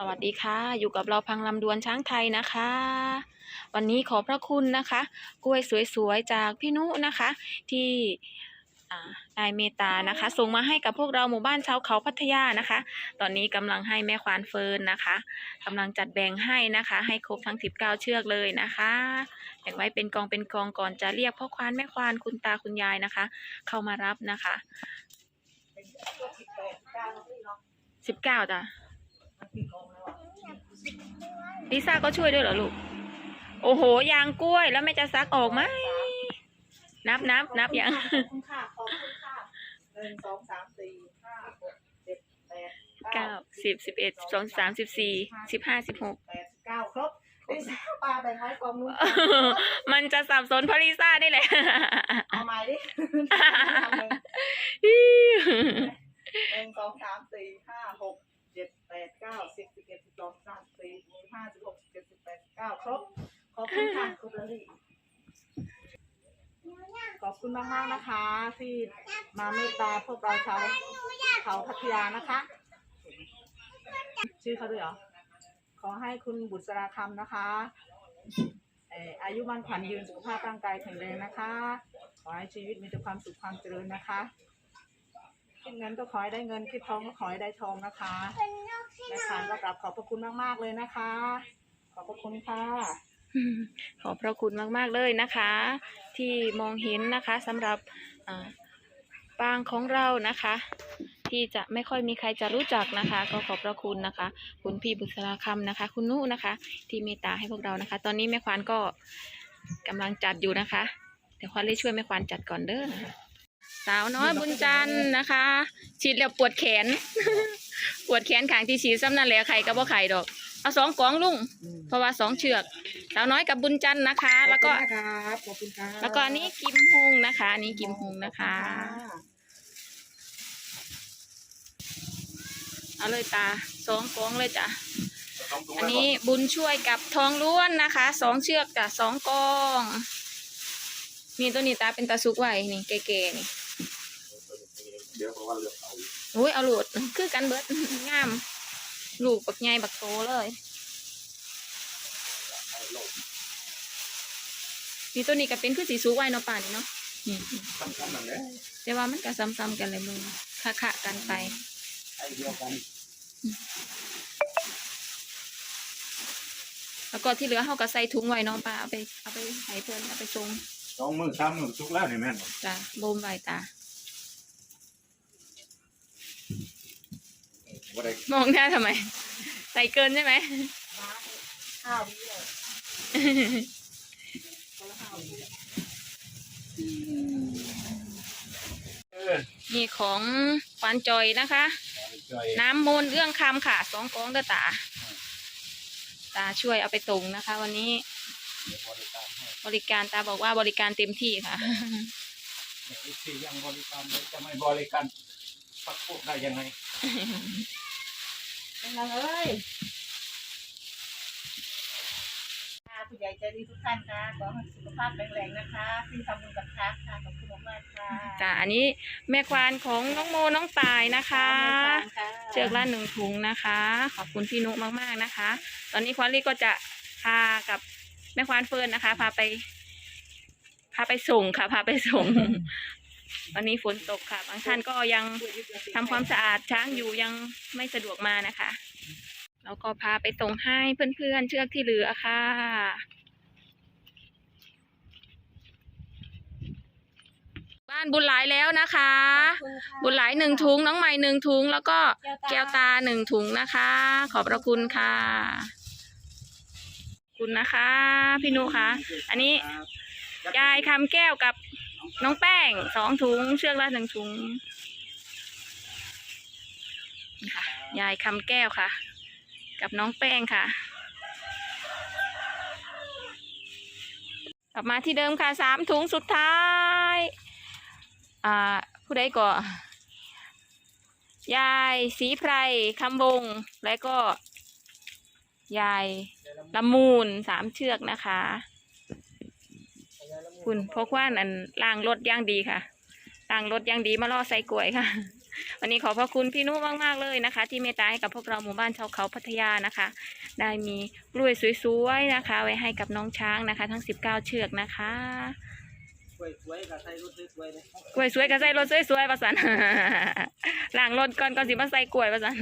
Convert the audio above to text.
สวัสดีค่ะ อยู่กับเราพังลำดวนช้างไทยนะคะ วันนี้ขอพระคุณนะคะ กล้วยสวยๆ จากพี่นุนะคะ ที่นายเมตตานะคะ ส่งมาให้กับพวกเราหมู่บ้านชาวเขาพัทยานะคะ ตอนนี้กำลังให้แม่ควานเฟิร์นนะคะกำลังจัดแบ่งให้นะคะ ให้ครบทั้ง 19 เชือกเลยนะคะแบ่งไว้เป็นกองเป็นกองก่อนจะเรียกพ่อควานแม่ควานคุณตาคุณยายนะคะ เข้ามารับนะคะ 19จ้ะ ลิซ่าก็ช่วยด้วยเหรอลูก โอ้โห ยางกล้วยแล้วแม่จะซักออกไหม นับนับนับยัง ขอบคุณค่ะขอบคุณค่ะหนึ่งสองสามสี่ห้าหกเจ็ดแปดเก้าสิบสิบเอ็ดสองสามสิบสี่สิบห้าสิบหกแปดสิบเก้าครบลิซ่าปลาแบ่งไว้กองนู้นมันจะสับสนเพราะลิซ่านี่แหละ เอาใหม่ดิหนึ่งสองสามสี่ห้าหกเจ็ดแปดเก้าสิบสิบเอ็ดสิบสองสิบสามสิบสี่สิบห้าสิบหกสิบเจ็ดสิบแปดสิบเก้าครบขอบคุณค่ะครบแล้วดิขอบคุณมากๆนะคะ ที่มาเมตตาพวกเราชาวเขาพัทยานะคะ ชื่อเขาด้วยเหรอ ขอให้คุณบุษราคำนะคะอายุมั่นขวัญยืนสุขภาพร่างกายแข็งแรงนะคะ ขอให้ชีวิตมีแต่ความสุขความเจริญนะคะ คิดเงินก็ขอให้ได้เงิน คิดทองก็ขอให้ได้ทองนะคะ ขานก็กลับขอบพระคุณมากๆเลยนะคะ ขอบพระคุณค่ะ ขอบพระคุณมากๆเลยนะคะ ที่มองเห็นนะคะสำหรับอ่าปางของเรานะคะ ที่จะไม่ค่อยมีใครจะรู้จักนะคะ ก็ขอบพระคุณนะคะ คุณพี่บุษราคำนะคะ คุณนุนะคะ ที่เมตตาให้พวกเรานะคะ ตอนนี้แม่ควานก็กำลังจัดอยู่นะคะ เดี๋ยวควานเลยช่วยแม่ควานจัดก่อนเด้อนะคะ สาวน้อยบุญจันทร์นะคะฉีดแล้วปวดแขน ปวดแขนขางที่ฉีดซ้ำนั่นแหละไข่กับว่าไข่ดอก เอาสองกล่องลุงเพราะว่าสองเชือก สาวน้อยกับบุญจันทร์นะคะ แล้วก็ขอบคุณนะครับขอบคุณครับแล้วก็อันนี้กิมฮงนะคะอันนี้กิมฮงนะคะ เอาเลยตาสองกองเลยจ้ะอันนี้บุญช่วยกับทองล้วนนะคะสองเชือกจ้ะสองกอง นี่ตัวนี้ตาเป็นตาสุกไว้นี่เก๋ๆนี่ เดี๋ยวเพราะว่าเลือกเอาโอ้ยเอาโหลดคือกันเบิดงามลูกบักใหญ่บักโตเลยให้โลกนี่ตัวนี้ก็เป็นคือสีสุกไว้เนาะป่านี่เนาะนี่สำคัญนั่นแหละแต่ว่ามันก็ซ้ำๆกันเลยมึงคะๆกันไปไอ้เดียวกันแล้วก็ที่เหลือเขาก็ใส่ถุงไว้เนาะป้าเอาไปเอาไปให้เพื่อนเอาไปส่งสองมือสามมือสุกแล้วนี่แม่นจ้ะโบมไว้ตา บ่ได้มองหน้าทำไม ใส่เกินใช่ไหม ข้าวนี่เลยคนละข้าวนี่เออนี่ของควานจอยนะคะใจอยน้ำมูลเรื่องคำค่ะสองกองเด้อตา ตาช่วยเอาไปตรงนะคะ วันนี้เดี๋ยวบริการให้บริการตาบอกว่าบริการเต็มที่ค่ะอีกที่ยังบริการเลยจะไม่บริการ พักพวกได้ยังไงเป็นไงเอ้ยค่ะผู้ใหญ่ใจดีทุกท่านค่ะขอให้สุขภาพแข็งแรงนะคะที่ทำบุญกับค้าค่ะขอบคุณมากๆค่ะจ้ะอันนี้แม่ควานของน้องโมน้องตายนะคะ เชือกละหนึ่งถุงนะคะ ขอบคุณพี่นุมากๆนะคะ ตอนนี้ควานลี่ก็จะพากับแม่ควานเฟิร์นนะคะ พาไป พาไปส่งค่ะ พาไปส่ง วันนี้ฝนตกค่ะ บางท่านก็ยังทำความสะอาดช้างอยู่ยังไม่สะดวกมานะคะแล้วก็พาไปส่งให้เพื่อนๆเชือกที่เหลือค่ะบ้านบุญหลายแล้วนะคะ บุญหลายหนึ่งถุงน้องใหม่หนึ่งถุง แล้วก็แก้วตาหนึ่งถุงนะคะ ขอบพระคุณค่ะขอบคุณนะคะ พี่นุค่ะอันนี้ยายคำแก้วกับ น้องแป้งสองถุง เชือกละหนึ่งถุงค่ะยายคำแก้วค่ะ กับน้องแป้งค่ะ กลับมาที่เดิมค่ะสามถุงสุดท้าย อ่า ผู้ใดก่อยายศรีไพรคำวงและก็ ยายละมูลสามเชือกนะคะ คุณพกว่านอันล่างรถย่างดีค่ะล่างรถย่างดีมาล่อใส่กล้วยค่ะ วันนี้ขอบพระคุณพี่นุมากๆเลยนะคะ ที่เมตตาให้กับพวกเราหมู่บ้านชาวเขาพัทยานะคะ ได้มีกล้วยสวยๆนะคะ ไว้ให้กับน้องช้างนะคะ ทั้ง 19 เชือกนะคะสวยๆกับใส่รถสวยๆเลยกล้วยสวยก็ใส่รถสวยๆประสันล้างรถก่อนก่อนสิมาใส่กล้วยประสัน